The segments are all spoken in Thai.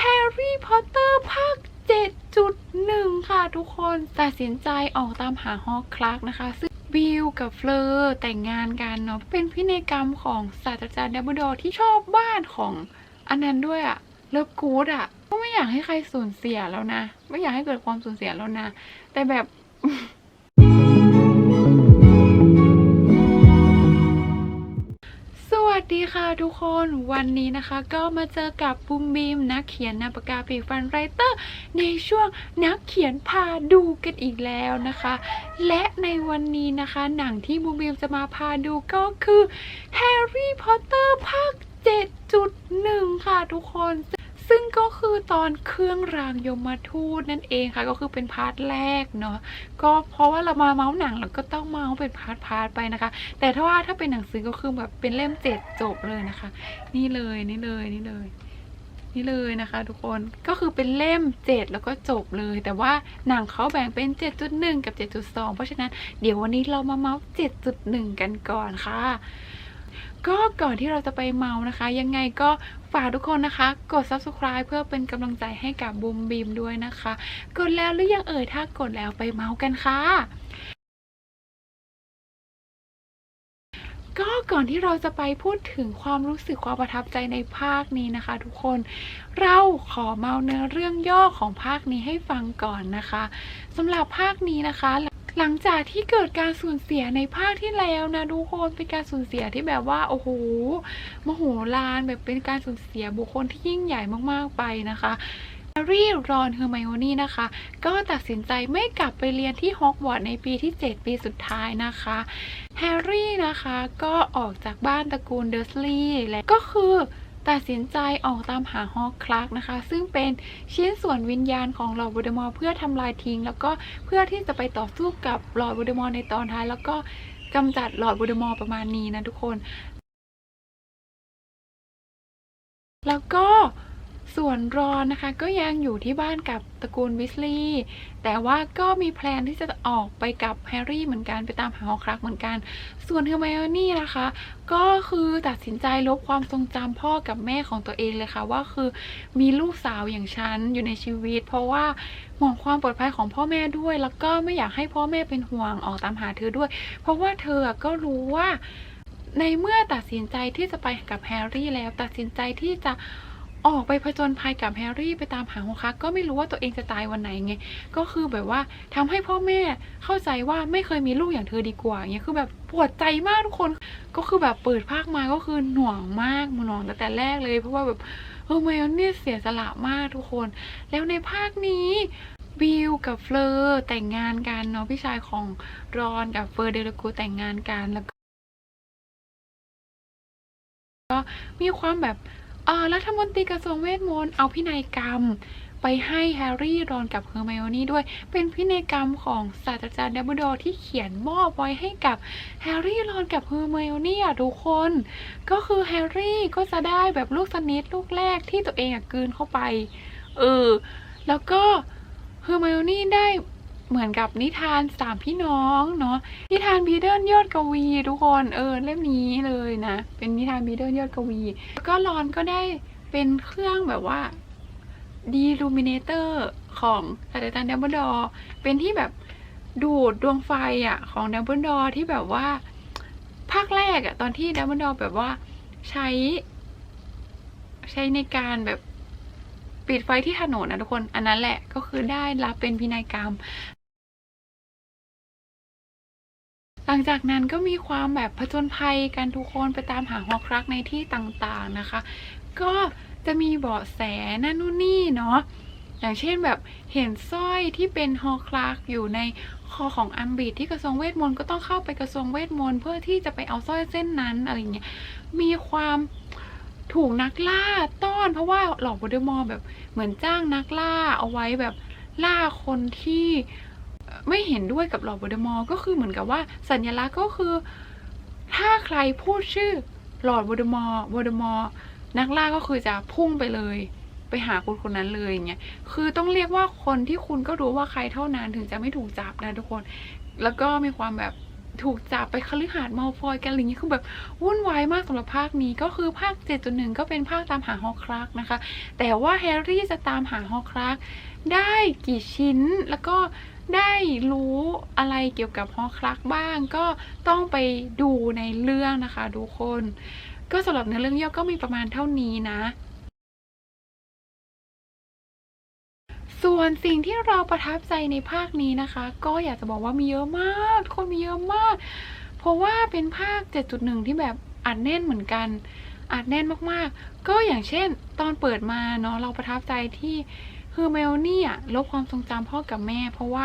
แฮร์รี่พอตเตอร์ภาค 7.1 ค่ะทุกคนตัดสินใจออกตามหาฮอกคลักนะคะซึ่งบิลกับเฟลอร์แต่งงานกันเนาะเป็นพินัยกรรมของศาสตราจารย์ดัมเบิลดอร์ที่ชอบบ้านของอันนั้นด้วยอะเลิฟกูดอะก็ไม่อยากให้ใครสูญเสียแล้วนะ ไม่อยากให้เกิดความสูญเสียแล้วนะ แต่แบบ วัสดีค่ะทุกคนวันนี้นะคะก็มาเจอกับบุมบีมนักเขียนนาปากกาปีฟันไรเตอร์ ในช่วงนักเขียนพาดูกันอีกแล้วนะคะ และในวันนี้นะคะ หนังที่บุมบีมจะมาพาดูก็คือแฮร์รี่พอตเตอร์ภาค7.1 ค่ะทุกคน ซึ่งก็คือตอนเครื่องรางยมทูตนั่นเองค่ะ ก็คือเป็นพาร์ทแรกเนาะก็เพราะว่าเรามาเมาส์หนังเราก็ต้องเมาส์เป็นพาร์ทพาร์ทไปนะคะ แต่ถ้าว่าถ้าเป็นหนังสือก็คือแบบเป็นเล่มเจ็ดจบเลยนะคะ นี่เลยนี่เลยนี่เลยนี่เลยนะคะทุกคนก็คือเป็นเล่ม 7 แล้วก็จบเลย แต่ว่าหนังเขาแบ่งเป็น 7.1 กับ 7.2 เพราะฉะนั้นเดี๋ยววันนี้เรามาเมาส์7.1 กันก่อนค่ะ ก็ก่อนที่เราจะไปเมานะคะ ยังไงก็ฝากทุกคนนะคะ กด subscribe เพื่อเป็นกำลังใจให้กับบูมบีมด้วยนะคะ กดแล้วหรือยังเอ่ยถ้ากดแล้วไปเมาส์กันค่ะก็ก่อนที่เราจะไปพูดถึงความรู้สึกความประทับใจในภาคนี้นะคะ ทุกคนเราขอเมาเนื้อเรื่องย่อของภาคนี้ให้ฟังก่อนนะคะสำหรับภาคนี้นะคะ หลังจากที่เกิดการสูญเสียในภาคที่แล้วนะทุกคนเป็นการสูญเสียที่แบบว่า โอ้โหมโหฬารแบบเป็นการสูญเสียบุคคลที่ยิ่งใหญ่มากๆไปนะคะแฮร์รี่ รอน เฮอร์ไมโอนี่นะคะ ก็ตัดสินใจไม่กลับไปเรียนที่ฮอกวอตส์ในปีที่ 7 ปีสุดท้ายนะคะ แฮร์รี่นะคะก็ออกจากบ้านตระกูลเดอร์สลีย์และก็คือ ตัดสินใจออกตามหาฮอกคลักนะคะ ซึ่งเป็นชิ้นส่วนวิญญาณของลอร์ดวลเดมอร์เพื่อทำลายทิ้ง แล้วก็เพื่อที่จะไปต่อสู้กับลอร์ดวลเดมอร์ในตอนท้ายแล้วก็กำจัดลอร์ดวลเดมอร์ประมาณนี้นะทุกคน แล้วก็ ส่วนรอนนะคะก็ยังอยู่ที่บ้านกับตระกูลวิสลีย์แต่ว่าก็มีแพลนที่จะออกไปกับแฮร์รี่เหมือนกันไปตามหาฮอครักเหมือนกัน ส่วนเฮอร์ไมโอนี่นะคะ ก็คือตัดสินใจลบความทรงจำพ่อกับแม่ของตัวเองเลยค่ะ ว่าคือมีลูกสาวอย่างฉันอยู่ในชีวิต เพราะว่าห่วงความปลอดภัยของพ่อแม่ด้วย แล้วก็ไม่อยากให้พ่อแม่เป็นห่วงออกตามหาเธอด้วย เพราะว่าเธอก็รู้ว่าในเมื่อตัดสินใจที่จะไปกับแฮร์รี่แล้วตัดสินใจที่จะ ออกไปผจญภัยกับแฮร์รี่ไปตามหาโฮคักก็ไม่รู้ว่าตัวเองจะตายวันไหนไง ก็คือแบบว่าทำให้พ่อแม่เข้าใจว่าไม่เคยมีลูกอย่างเธอดีกว่าเงี้ยคือแบบปวดใจมากทุกคนก็คือแบบเปิดภาคมาก็คือหน่วงมากหน่วงตั้งแต่แรกเลย เพราะว่าแบบเออไมออนนี่เสียสละมากทุกคน แล้วในภาคนี้บิลกับเฟลอร์แต่งงานกันเนาะพี่ชายของรอนกับเฟอร์เดลกูแต่งงานกันแล้วก็มีความแบบ รัฐมนตรีกระทรวงเวทมนต์เอาพินัยกรรมไปให้แฮร์รี่ รอนกับเฮอร์ไมโอนี่ด้วย เป็นพินัยกรรมของศาสตราจารย์ดัมเบิลดอร์ที่เขียนมอบไว้ให้กับแฮร์รี่ รอนกับเฮอร์ไมโอนี่อะทุกคน ก็คือแฮร์รี่ก็จะได้แบบลูกสนิทลูกแรกที่ตัวเองอะกืนเข้าไป เออ แล้วก็เฮอร์ไมโอนี่ได้ เหมือนกับนิทานสามพี่น้องเนาะนิทานบีเดิลยอดกวีทุกคนเออเล่มนี้เลยนะ เป็นนิทานบีเดิลยอดกวีแล้วก็รอนก็ได้เป็นเครื่องแบบว่าดีลูมิเนเตอร์ของศาสตราจารย์ดัมเบิลดอร์เป็นที่แบบดูดดวงไฟอะของดัมเบิลดอร์ที่แบบว่า ภาคแรกอะตอนที่ดัมเบิลดอร์แบบว่าใช้ ใช้ในการแบบปิดไฟที่ถนนนะทุกคน อันนั้นแหละก็คือได้รับเป็นพินัยกรรม ลังจากนั้นก็มีความแบบผจญภัยกันทุกคนไปตามหาฮอครักในที่ต่างๆนะคะ ก็จะมีเบาะแสนั่นนู่นนี่เนาะอย่างเช่นแบบเห็นสร้อยที่เป็นฮอคลักอยู่ในคอของอัมบิดที่กระทรวงเวทมนต์ก็ต้องเข้าไปกระทรวงเวทมนต์เพื่อที่จะไปเอาสร้อยเส้นนั้นอะไรเงี้ยมีความถูกนักล่าต้อนเพราะว่าหลอกโวลเดอมอร์แบบเหมือนจ้างนักล่าเอาไว้แบบล่าคนที่ ไม่เห็นด้วยกับหลอกโวลเดมอร์ก็คือเหมือนกับว่าสัญลักษณ์ก็คือ ถ้าใครพูดชื่อหลอร์ดโวลเดมอร์โวลเดมอร์นักล่าก็คือจะพุ่งไปเลย ไปหาคนคนนั้นเลยอย่างเงี้ยคือต้องเรียกว่าคนที่คุณก็รู้ว่าใครเท่านั้นถึงจะไม่ถูกจับนะทุกคน แล้วก็มีความแบบถูกจับไปคฤหาสน์มัลฟอยกันอะไรอย่างนี้คือแบบวุ่นวายมากสำหรับภาคนี้ก็คือภาค 7.1 ก็เป็นภาคตามหาฮอครักนะคะ แต่ว่าแฮร์รี่จะตามหาฮอครักได้กี่ชิ้นแล้วก็ ได้รู้อะไรเกี่ยวกับฮอครักบ้าง ก็ต้องไปดูในเรื่องนะคะทุกคน ก็สำหรับเนื้อเรื่องย่อก็มีประมาณเท่านี้นะส่วนสิ่งที่เราประทับใจในภาคนี้นะคะ ก็อยากจะบอกว่ามีเยอะมากคนมีเยอะมาก เพราะว่าเป็นภาค 7.1 ที่แบบอัดแน่นเหมือนกันอัดแน่นมากๆ ก็อย่างเช่น ตอนเปิดมาเนาะเราประทับใจที่ เฮอร์เมลนี่อะลบความทรงจำพ่อกับแม่ เพราะว่า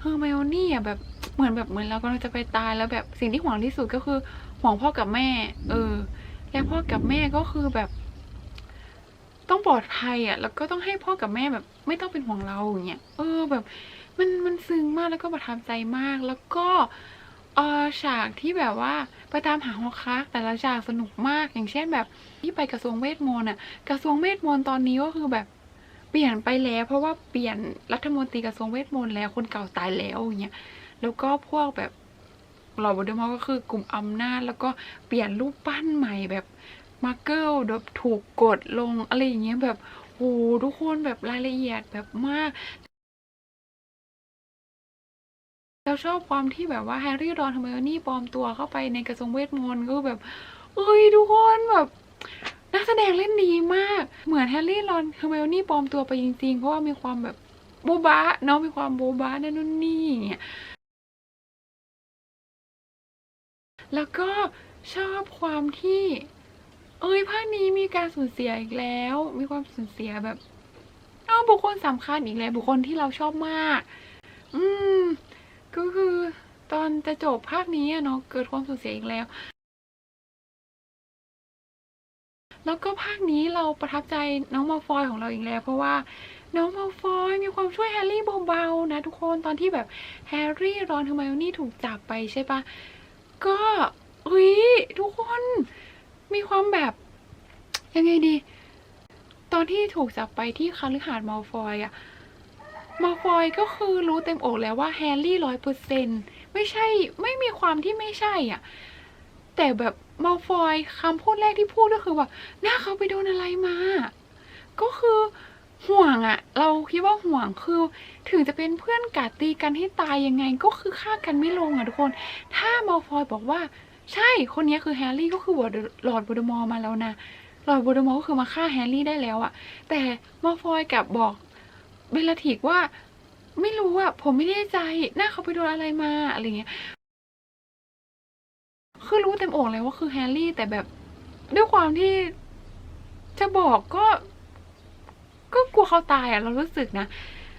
เฮอร์เมลนี่อะแบบเหมือนแบบเหมือนเรากำลังจะไปตายแล้วแบบสิ่งที่ห่วงที่สุดก็คือห่วงพ่อกับแม่ เออ แล้วพ่อกับแม่ก็คือแบบ ต้องปลอดภัยอะแล้วก็ต้องให้พ่อกับแม่แบบ ไม่ต้องเป็นห่วงเราอย่างเงี้ยเออแบบ มันมันซึ้งมากแล้วก็ประทับใจมากแล้วก็เออฉากที่แบบว่าไปตามหาฮอคักแต่ละฉากสนุกมากอย่างเช่นแบบที่ไปกระทรวงเวทมนต์อะ กระทรวงเวทมนต์ตอนนี้ก็คือแบบ เปลี่ยนไปแล้ว เพราะว่าเปลี่ยนรัฐมนตรีกระทรวงเวทมนต์แล้วคนเก่าตายแล้วอย่างเงี้ยแล้วก็พวกแบบหลอดบอดมอก็คือกลุ่มอำนาจ แล้วก็เปลี่ยนรูปปั้นใหม่แบบมาร์เกิลแบบถูกกดลงอะไรอย่างเงี้ยแบบโหทุกคนแบบรายละเอียดแบบมากเราชอบความที่แบบว่าแฮร์รี่รอนเฮอร์ไมนี่ปลอมตัวเข้าไปในกระทรวงเวทมนต์ก็แบบเอ้ยทุกคนแบบ นักแสดงเล่นดีมาก เหมือนแฮร์รี่รอนเฮอร์ไมโอนี่ปลอมตัวไปจริงๆ เพราะว่ามีความแบบโบบะเนาะมีความโบบะนั่นนู่นนี่อย่างเงี้ยแล้วก็ชอบความที่ เอ้ยภาคนี้มีการสูญเสียอีกแล้ว มีความสูญเสียแบบเอาบุคคลสำคัญอีกแล้วบุคคลที่เราชอบมาก อืม ก็คือตอนจะจบภาคนี้อะเนาะเกิดความสูญเสียอีกแล้ว แล้วก็ภาคนี้เราประทับใจน้องมาฟอยของเราอีกแล้ว เพราะว่าน้องมาฟอยมีความช่วยแฮร์รี่เบาๆนะทุกคนตอนที่แบบแฮร์รี่รอนเฮอร์ไมโอนี่ถูกจับไปใช่ปะก็เฮ้ยทุกคนมีความแบบยังไงดี ตอนที่ถูกจับไปที่คาลิหาดมัลฟอยอะมัลฟอยก็คือรู้เต็มอกแล้วว่าแฮร์รี่ร้อยเปอร์เซ็นไม่ใช่ไม่มีความที่ไม่ใช่อะ แต่แบบ มัลฟอยคำพูดแรกที่พูดก็คือว่าหน้าเขาไปโดนอะไรมา ก็คือห่วงอะเราคิดว่าห่วงคือ ถึงจะเป็นเพื่อนกัดตีกันให้ตายยังไง ก็คือฆ่ากันไม่ลงอะทุกคน ถ้ามัลฟอยบอกว่า ใช่คนนี้คือแฮร์รี่ก็คือหลอดบูดมอร์มาแล้วนะหลอดบูดมอร์ก็คือมาฆ่าแฮร์รี่ได้แล้วอะแต่มัลฟอยกลับบอกเบลลาทิกว่า ไม่รู้อะผมไม่แน่ใจหน้าเขาไปโดนอะไรมาอะไรเงี้ย คือรู้เต็มอกเลยว่าคือแฮร์รี่ แต่แบบด้วยความที่จะบอกก็ก็กลัวเขาตายอะเรารู้สึกนะ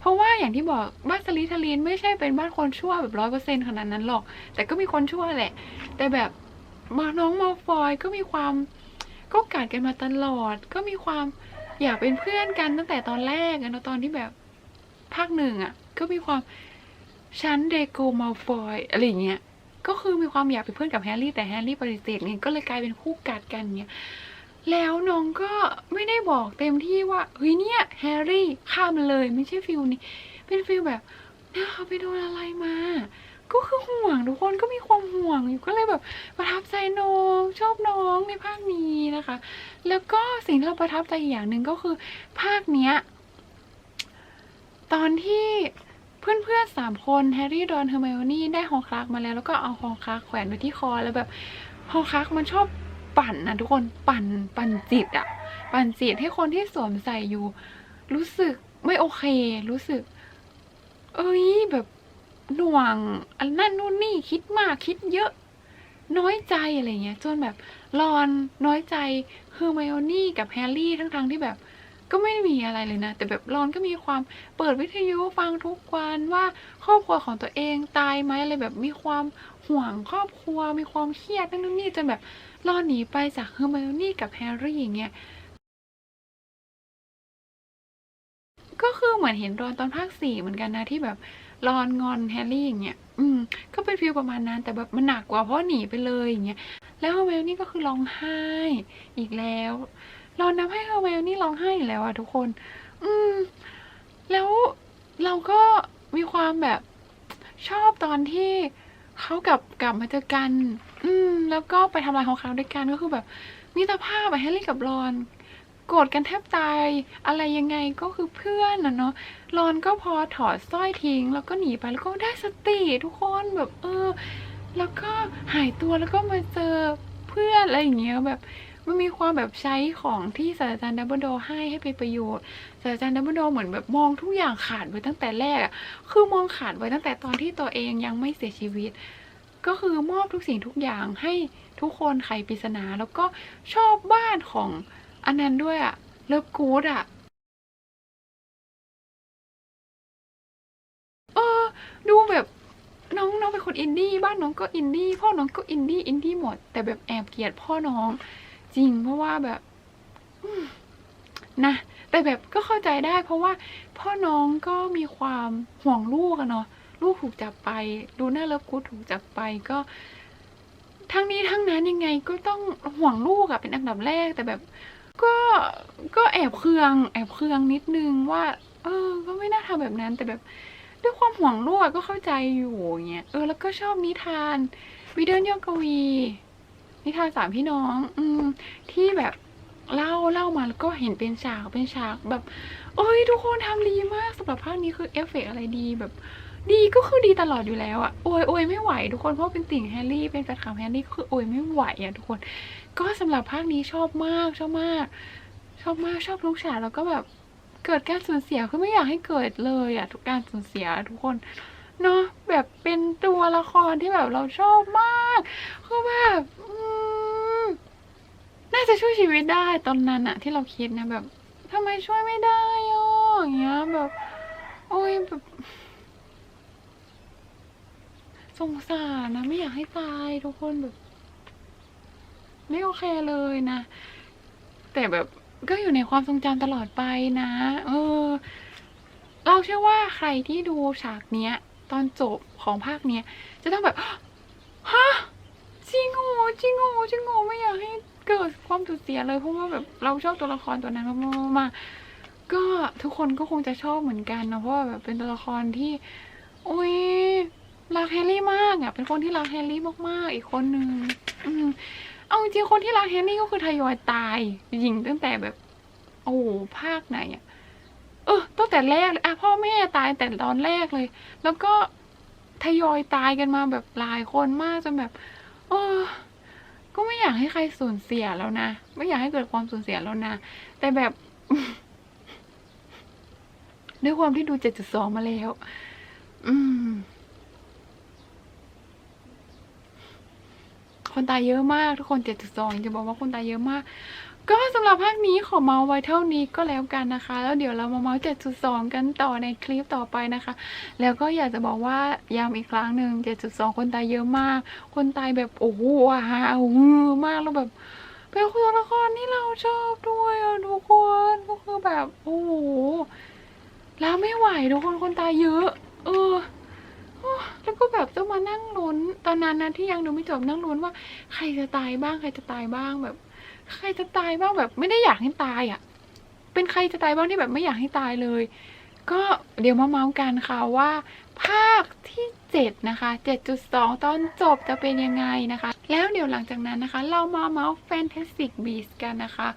เพราะว่าอย่างที่บอกบ้านสลิทาลีนไม่ใช่เป็นบ้านคนชั่วแบบร้อยเปอร์เซ็นขนาดนั้นหรอก แต่ก็มีคนชั่วแหละ แต่แบบมาน้องมาฟอยก็มีความก็กัดกันมาตลอด ก็มีความอยากเป็นเพื่อนกันตั้งแต่ตอนแรกนะตอนที่แบบภาคหนึ่งอะก็มีความฉันเดโกมาฟอยอะไรอย่างเงี้ย ก็คือมีความอยากเป็นเพื่อนกับแฮร์รี่แต่แฮร์รี่ปฏิเสธไงก็เลยกลายเป็นคู่กัดกันเงี้ยแล้วน้องก็ไม่ได้บอกเต็มที่ว่าเฮ้ยเนี่ยแฮร์รี่ฆ่ามเลยไม่ใช่ฟิลนี้เป็นฟิลแบบเนี่ยเขาไปโดนอะไรมา ก็คือห่วงทุกคนก็มีความห่วงอยู่ก็เลยแบบประทับใจน้องชอบน้องในภาคนี้นะคะ แล้วก็สิ่งที่เราประทับใจอีกอย่างหนึ่งก็คือ ภาคเนี้ยตอนที่ เพื่อนๆสามคนแฮร์รี่ดอนเฮอร์ไมโอนี่ได้ฮอคลักมาแล้วแล้วก็เอาฮอคลักแขวนไว้ที่คอแล้วแบบฮอคลักมันชอบปั่นนะทุกคนปั่นปั่นจิตอะปั่นจิตให้คนที่สวมใส่อยู่ รู้สึกไม่โอเค รู้สึก เอ้ยแบบหน่วงอันนั่นนู่นนี่คิดมากคิดเยอะ น้อยใจอะไรเงี้ยจนแบบรอนน้อยใจเฮอร์ไมโอนี่กับแฮร์รี่ทั้งๆที่แบบ ก็ไม่มีอะไรเลยนะ แต่แบบรอนก็มีความเปิดวิทยุฟังทุกวันว่าครอบครัวของตัวเองตายไหมอะไรแบบมีความห่วงครอบครัวมีความเครียดนั่นนู่นนี่จนแบบรอนหนีไปจากเฮอร์ไมโอนี่กับแฮร์รี่อย่างเงี้ยก็คือเหมือนเห็นรอนตอนภาคสี่เหมือนกันนะที่แบบรอนงอนแฮร์รี่อย่างเงี้ย อืม ก็เป็นฟีลประมาณนั้น แต่แบบมันหนักกว่าเพราะหนีไปเลยอย่างเงี้ย แล้วเฮอร์ไมโอนี่ก็คือร้องไห้อีกแล้ว รอนทำให้เฮอร์ไมโอนี่ร้องไห้อีกแล้วอะทุกคน อืม แล้วเราก็มีความแบบชอบตอนที่เขากลับกลับมาเจอกัน อืม แล้วก็ไปทำลายของเขาด้วยกันก็คือแบบมิตรภาพอะแฮร์รี่กับรอนโกรธกันแทบตายอะไรยังไงก็คือเพื่อนนะเนาะรอนก็พอถอดสร้อยทิ้ง แล้วก็หนีไปแล้วก็ได้สติทุกคนแบบเออ แล้วก็หายตัวแล้วก็มาเจอเพื่อนอะไรอย่างเงี้ยแบบ มันมีความแบบใช้ของที่ศาสตราจารย์ดัมเบิลโดให้ให้เป็นประโยชน์ศาสตราจารย์ดัมเบิลโดเหมือนแบบมองทุกอย่างขาดไว้ตั้งแต่แรกอะคือมองขาดไว้ตั้งแต่ตอนที่ตัวเองยังไม่เสียชีวิต ก็คือมอบทุกสิ่งทุกอย่างให้ทุกคนไขปริศนาแล้วก็ชอบบ้านของอันนั้นด้วยอะเลิฟกูดอะเออ ดูแบบน้องน้องเป็นคนอินดี้บ้านน้องก็อินดี้พ่อน้องก็อินดี้อินดี้หมด แต่แบบแอบเกลียดพ่อน้อง จริงเพราะว่าแบบนะแต่แบบก็เข้าใจได้ เพราะว่าพ่อน้องก็มีความห่วงลูกอะเนาะลูกถูกจับไป ดูน้าเลิฟกูถูกจับไปก็ ทั้งนี้ทั้งนั้นยังไงก็ต้องห่วงลูกอะเป็นอันดับแรก แต่แบบก็ก็แอบเคือง แอบเคืองนิดนึงว่า เออ ก็ไม่น่าทำแบบนั้น แต่แบบด้วยความห่วงลูกก็เข้าใจอยู่เงี้ยเออแล้วก็ชอบนิทานวิเดินยอกวี นิทานสามพี่น้อง อืมที่แบบเล่าเล่ามาแล้วก็เห็นเป็นฉากเป็นฉากแบบเอ้ยทุกคนทำดีมากสำหรับภาคนี้คือเอฟเฟกอะไรดีแบบ ดีก็คือดีตลอดอยู่แล้วอะโอยโอยไม่ไหวทุกคนเพราะเป็นติ่งแฮร์รี่เป็นแฟนคลับแฮร์รี่ก็คือโอยไม่ไหวอะทุกคน ก็สำหรับภาคนี้ชอบมากชอบมาก ชอบมากชอบทุกฉากแล้วก็แบบเกิดการสูญเสียคือไม่อยากให้เกิดเลยอะทุกการสูญเสียทุกคนเนาะแบบเป็นตัวละครที่แบบเราชอบมากคือแบบ น่าจะช่วยชีวิตได้ตอนนั้นอะที่เราคิดนะแบบทำไมช่วยไม่ได้อะอย่างเงี้ยแบบ โอ้ยแบบสงสารนะ ไม่อยากให้ตายทุกคนแบบ ไม่โอเคเลยนะ แต่แบบก็อยู่ในความทรงจำตลอดไปนะ เออ เราเชื่อว่าใครที่ดูฉากเนี้ย ตอนจบของภาคเนี้ย จะต้องแบบฮะจริงโอจริงโอจริงโอไม่อยากให้ เกิดความสูญเสียเลยเพราะว่าแบบเราชอบตัวละครตัวนั้นมากๆมาก็ทุกคนก็คงจะชอบเหมือนกันนะเพราะว่าแบบเป็นตัวละครที่โอ้ยรักแฮร์รี่มากอะ เป็นคนที่รักแฮร์รี่มากๆ อีกคนนึงอืมเอาจริงคนที่รักแฮร์รี่ก็คือทยอยตายยิงตั้งแต่แบบ โอ้โหภาคไหนอะเออตั้งแต่แรกเลยอะพ่อแม่ตายแต่ตอนแรกเลย แล้วก็ทยอยตายกันมาแบบหลายคนมากจนแบบ เออ ก็ไม่อยากให้ใครสูญเสียแล้วนะ ไม่อยากให้เกิดความสูญเสียแล้วนะ แต่แบบ ด้วยความที่ดูเจ็ดจุดสองมาแล้ว อืม คนตายเยอะมากทุกคนเจ็ดจุดสองจะบอกว่าคนตายเยอะมาก ก็สำหรับภาคนี้ขอเมาไว้เท่านี้ก็แล้วกันนะคะ แล้วเดี๋ยวเรามาเมาส์7.2กันต่อในคลิปต่อไปนะคะ แล้วก็อยากจะบอกว่าย้ำอีกครั้งหนึ่ง7.2คนตายเยอะมาก คนตายแบบโอ้โหอาหาอือมากแล้วแบบเป็นตัวละครที่เราชอบด้วยอะทุกคนก็คือแบบโอ้โหแล้วไม่ไหวทุกคนคนตายเยอะ เออ แล้วก็แบบต้องมานั่งลุ้นตอนนั้นนะที่ยังดูไม่จบนั่งลุ้นว่า ใครจะตายบ้าง ใครจะตายบ้างแบบ ใครจะตายบ้างแบบ ไม่ได้อยากให้ตายอะ เป็นใครจะตายบ้างที่แบบไม่อยากให้ตายเลย ก็เดี๋ยวมาเมาส์กันค่ะว่า ภาคที่เจ็ดนะคะ 7.2 ตอนจบจะเป็นยังไงนะคะ แล้วเดี๋ยวหลังจากนั้นนะคะ เรามาเมาส์ Fantastic Beasts กันนะคะ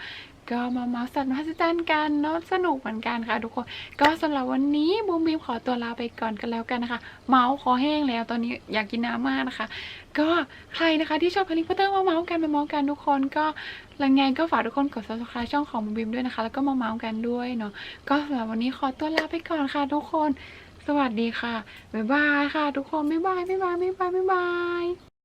ก็มาเมาส์สัตว์มหัศจรรย์กันเนาะสนุกเหมือนกันค่ะ ทุกคน ก็สำหรับวันนี้บูมบีมขอตัวลาไปก่อนกันแล้วกันนะคะ เมาส์คอแห้งแล้วตอนนี้อยากกินน้ำมากนะคะ ก็ใครนะคะที่ชอบแฮร์รี่พอตเตอร์มาเมาส์กันมาเมาส์กันทุกคนก็ล้วไงก็ฝากทุกคนกด subscribe ช่องของบูมบีมด้วยนะคะ แล้วก็มาเมาส์กันด้วยเนาะก็สำหรับวันนี้ขอตัวลาไปก่อนค่ะ ทุกคน สวัสดีค่ะบ๊ายบายค่ะ ทุกคนบ๊ายบายบ๊ายบายบ๊ายบายบ๊ายบาย